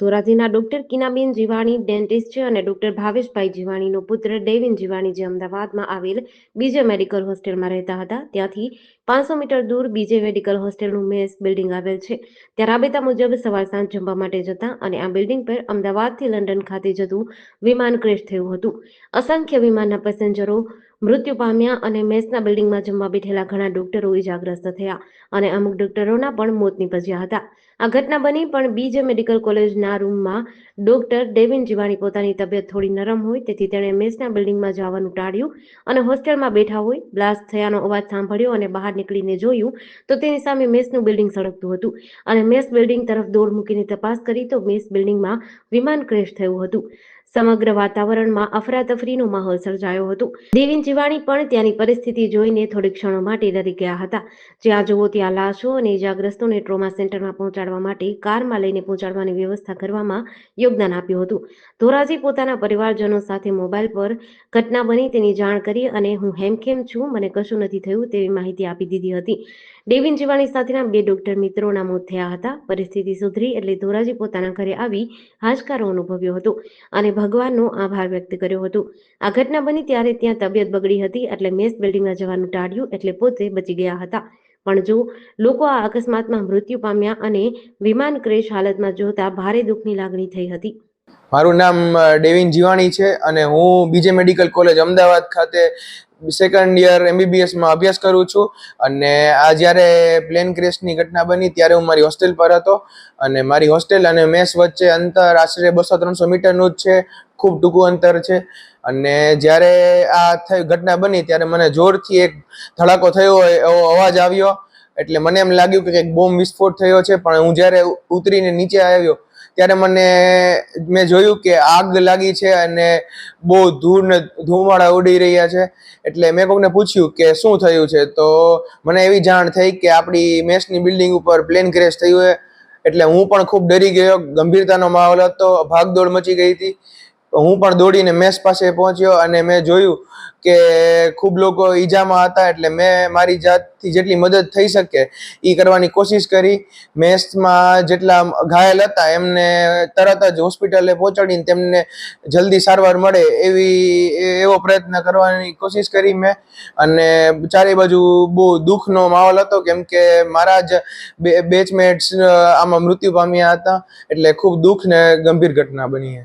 ધોરાજીના doctor કિનાબેન Jivani dentist છે અને doctor ભાવેશભાઈ જીવાણીનો પુત્ર ડેવિન જીવાણી જે અમદાવાદમાં આવેલ બીજે મેડિકલ હોસ્ટેલમાં રહેતા હતા. ત્યાંથી પાંચસો મીટર દૂર બીજે મેડિકલ હોસ્ટેલનું મેસ બિલ્ડિંગ આવેલ છે. ત્યાં રાબેતા મુજબ સવાર સાંજ જમવા માટે જતા અને આ બિલ્ડિંગ પર અમદાવાદથી લંડન ખાતે જતું વિમાન ક્રેશ થયું હતું. અસંખ્ય વિમાનના પેસેન્જરો મૃત્યુ પામ્યા અને મેસના બિલ્ડિંગમાં જમવા બેઠેલા ઘણા ડોક્ટરો ઇજાગ્રસ્ત થયા અને અમુક ડોક્ટરોના પણ મોત નીપજ્યા હતા. આ ઘટના બની પણ બીજે મેડિકલ કોલેજના રૂમમાં ડોક્ટર ડેવિન જીવાણી પોતાની તબિયત થોડી નરમ હોય તેથી તેણે મેસના બિલ્ડિંગમાં જવાનું ટાળ્યું અને હોસ્ટેલમાં બેઠા હોય બ્લાસ્ટ થયાનો અવાજ સાંભળ્યો અને બહાર નીકળીને જોયું તો તેની સામે મેસનું બિલ્ડિંગ સળગતું હતું અને મેસ બિલ્ડિંગ તરફ દોડ મૂકીને તપાસ કરી તો મેસ બિલ્ડિંગમાં વિમાન ક્રેશ થયું હતું. સમગ્ર વાતાવરણમાં અફરાતફરીનો માહોલ સર્જાયો હતો. દેવીન જીવાણી પણ ત્યાંની પરિસ્થિતિ જોઈને થોડી ક્ષણો માટે ડરી ગયા હતા. જ્યાં જુઓ ત્યાં લાશો અને ઇજાગ્રસ્તોને ટ્રોમા સેન્ટરમાં પહોંચાડવા માટે કારમાં લઈને પહોંચાડવાની વ્યવસ્થા કરવામાં યોગદાન આપ્યું હતું. ધોરાજી પોતાના પરિવારજનો સાથે મોબાઈલ પર ઘટના બની તેની જાણ કરી અને હું હેમખેમ છું, મને કશું નથી થયું તેવી માહિતી આપી દીધી હતી. ડેવિન જીવાણી સાથેના બે ડોક્ટર મિત્રોના મોત થયા હતા. પરિસ્થિતિ સુધરી એટલે ધોરાજી પોતાના ઘરે આવી હાશકારો અનુભવ્યો હતો અને ભગવાનનો આભાર વ્યક્ત કર્યો હતો. આ ઘટના બની ત્યારે ત્યાં તબિયત બગડી હતી એટલે મેસ બિલ્ડિંગમાં જવાનું ટાળ્યું એટલે પોતે બચી ગયા હતા. પણ જો લોકો આ અકસ્માતમાં મૃત્યુ પામ્યા અને વિમાન ક્રેશ હાલતમાં જોતા ભારે દુઃખની લાગણી થઈ હતી. મારું નામ ડેવિન જીવાણી છે અને હું બીજે મેડિકલ કોલેજ અમદાવાદ ખાતે સેકન્ડ યર એમબીબીએસમાં અભ્યાસ કરું છું. અને આ જ્યારે પ્લેન ક્રેશની ઘટના બની ત્યારે હું મારી હોસ્ટેલ પર હતો અને મારી હોસ્ટેલ અને મેસ વચ્ચે અંતર આશરે બસો ત્રણસો મીટરનું જ છે, ખૂબ ટૂંકું અંતર છે. અને જ્યારે આ થઈ, ઘટના બની ત્યારે મને જોરથી એક ધડાકો થયો એવો અવાજ આવ્યો. એટલે મને એમ લાગ્યું કે કંઈક બોમ્બ વિસ્ફોટ થયો છે, પણ હું જ્યારે ઉતરીને નીચે આવ્યો ત્યારે મને, મેં જોયું કે આગ લાગી છે અને બહુ ધૂળ ને ધુમાડા ઉડી રહ્યા છે. એટલે મેં કોકને પૂછ્યું કે શું થયું છે? તો મને એવી જાણ થઈ કે આપણી મેસની બિલ્ડિંગ ઉપર પ્લેન ક્રેશ થયું છે. એટલે હું પણ ખૂબ ડરી ગયો. ગંભીરતાનો માહોલ હતો. ભાગદોડ મચી ગઈ હતી. હું પણ દોડીને મેસ પાસે પહોંચ્યો અને મેં જોયું કે ખૂબ લોકો ઈજામાં હતા એટલે મેં મારી જાતથી જેટલી મદદ થઈ શકે એ કરવાની કોશિશ કરી. મેસમાં જેટલા ઘાયલ હતા એમને તરત જ હોસ્પિટલે પહોંચાડીને તેમને જલ્દી સારવાર મળે એવી એવો પ્રયત્ન કરવાની કોશિશ કરી મેં. અને ચારે બાજુ બહુ દુઃખનો માહોલ હતો કેમ કે મારા જ બેચમેટ્સ આમાં મૃત્યુ પામ્યા હતા એટલે ખૂબ દુઃખ ને ગંભીર ઘટના બની છે.